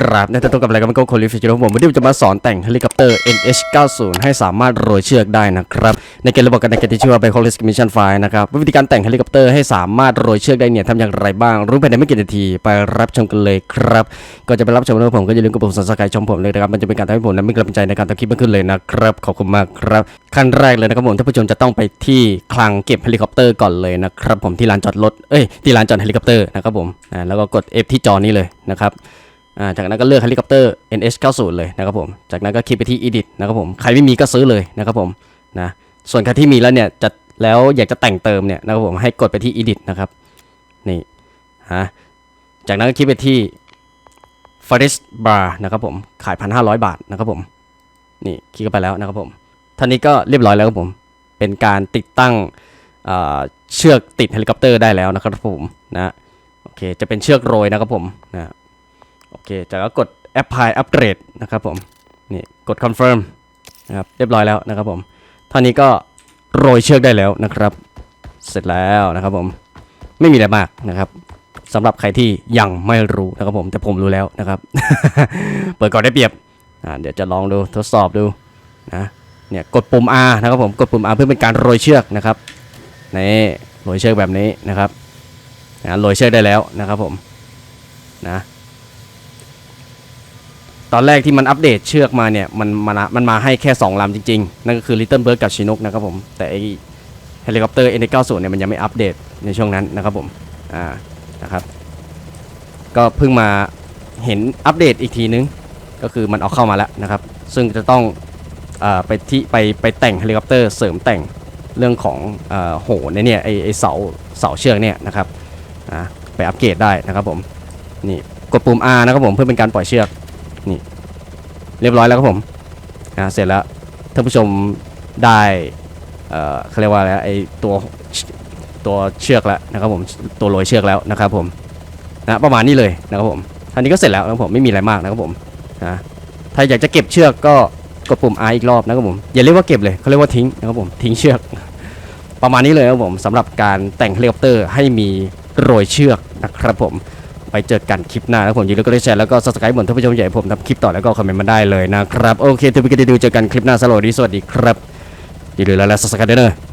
กราบในตัวกับอะไรกันมันก็คนลิฟิจิโรผมวันนี้ผมจะมาสอนแต่งเฮลิคอปเตอร์ NH90 ให้สามารถโรยเชือกได้นะครับ ในเกมระบบกันในเกมที่ชื่อว่า Bike Risk Mission File นะครับ วิธีการแต่งเฮลิคอปเตอร์ให้สามารถโรยเชือกได้เนี่ยทำอย่างไรบ้าง รู้ภายในไม่กี่นาที ไปรับชมกันเลยครับก่อนจะไปรับชมนะผมก็อย่าลืมกดปุ่ม subscribe ชมผมเลยนะครับ มันจะเป็นการทำให้ผมนั้นมีกำลังใจในการทำคลิปมากขึ้นเลยนะครับ ขอบคุณมากครับ ขั้นแรกเลยนะครับผมท่านผู้ชมจะต้องไปที่คลังเก็บเฮลิคอปเตอร์ก่อนเลยนะครับผมที่ลานจอดรถเอ้ยที่ลานจอดเฮลิคอปเตอร์นะครับผมแล้วก็กด F ที่จอนี้เลยนะครับ อ่าจากนั้นก็เลือกเฮลิคอปเตอร์ NH90 เลยนะครับผมจากนั้นก็คลิกไปที่ Edit นะครับผมใครไม่มีก็ซื้อเลยนะครับผมนะส่วนใครที่มีแล้วเนี่ยจะแล้วอยากจะแต่งเติมเนี่ยนะครับผมให้กดไปที่ Edit นะครับนี่ฮะจากนั้นก็คลิกไปที่ f o r e s t Bar นะครับผมขาย 1,500 บาทนะครับผมนี่คลิกไปแล้วนะครับผมท่านี้ก็เรียบร้อยแล้วครับผมเป็นการติดตั้งเชือกติดเฮลิคอปเตอร์ได้แล้วนะครับผมนะโอเคจะเป็นเชือกโรยนะครับผมนะ โอเคจากนั้นก็กด Apply Upgrade นะครับผม นี่กด Confirm นะครับเรียบร้อยแล้วนะครับผมท่านี้ก็โรยเชือกได้แล้วนะครับ เสร็จแล้วนะครับผมไม่มีอะไรมากนะครับสำหรับใครที่ยังไม่รู้นะครับผมแต่ผมรู้แล้วนะครับ เปิดก่อนได้เปรียบอ่าเดี๋ยวจะลองดูทดสอบดูนะเนี่ยกดปุ่ม R นะครับผมกดปุ่ม R เพื่อเป็นการโรยเชือกนะครับนี่โรยเชือกแบบนี้นะครับนะโรยเชือกได้แล้วนะครับผมนะ ตอนแรกที่มันอัปเดตเชือกมาเนี่ยมันมันมันมาให้แค่ 2 ลำจริง ๆ นั่นก็คือ Little Bird กับ Chinook นะครับผม แต่ไอเฮลิคอปเตอร์ N90 เนี่ยมันยังไม่อัปเดตในช่วงนั้นนะครับผมอ่านะครับก็เพิ่งมาเห็นอัปเดตอีกทีนึง ก็คือมันเอาเข้ามาแล้วนะครับ ซึ่งจะต้องอไปที่ไปไปแต่งเฮลิคอปเตอร์เสริมแต่งเรื่องของอโหนเนี่ยไอไอเสาเสาเชือกเนี่ยนะครับไปอัปเกรดได้นะครับผมนี่กดปุ่ม R นะครับผมเพื่อเป็นการปล่อยเชือก นี่ เรียบร้อยแล้วครับผมอ่าเสร็จแล้วท่านผู้ชมได้เออเขาเรียกว่าอะไรไอตัวตัวเชือกแล้วนะครับผมตัวโรยเชือกแล้วนะครับผมนะประมาณนี้เลยนะครับผมอันนี้ก็เสร็จแล้วนะครับผมไม่มีอะไรมากนะครับผมนะถ้าอยากจะเก็บเชือกก็กดปุ่ม R อีกรอบนะครับผมอย่าเรียกว่าเก็บเลยเขาเรียกว่าทิ้งนะครับผมทิ้งเชือก ประมาณนี้เลยนะครับผมสำหรับการแต่งเฮลิคอปเตอร์ให้มีโรยเชือกนะครับผม ไปเจอกันคลิปหน้านะครับผมอย่าลืมกดได้แชร์แล้วก็สับสไครต์เหมือนท่านผู้ชมใหญ่ผมทำคลิปต่อแล้วก็คอมเมนต์มาได้เลยนะครับ โอเคทุกท่านที่ดูเจอกันคลิปหน้าสวัสดีสวัสดีครับอย่าลืมแล้ว subscribe ด้วยเนอะ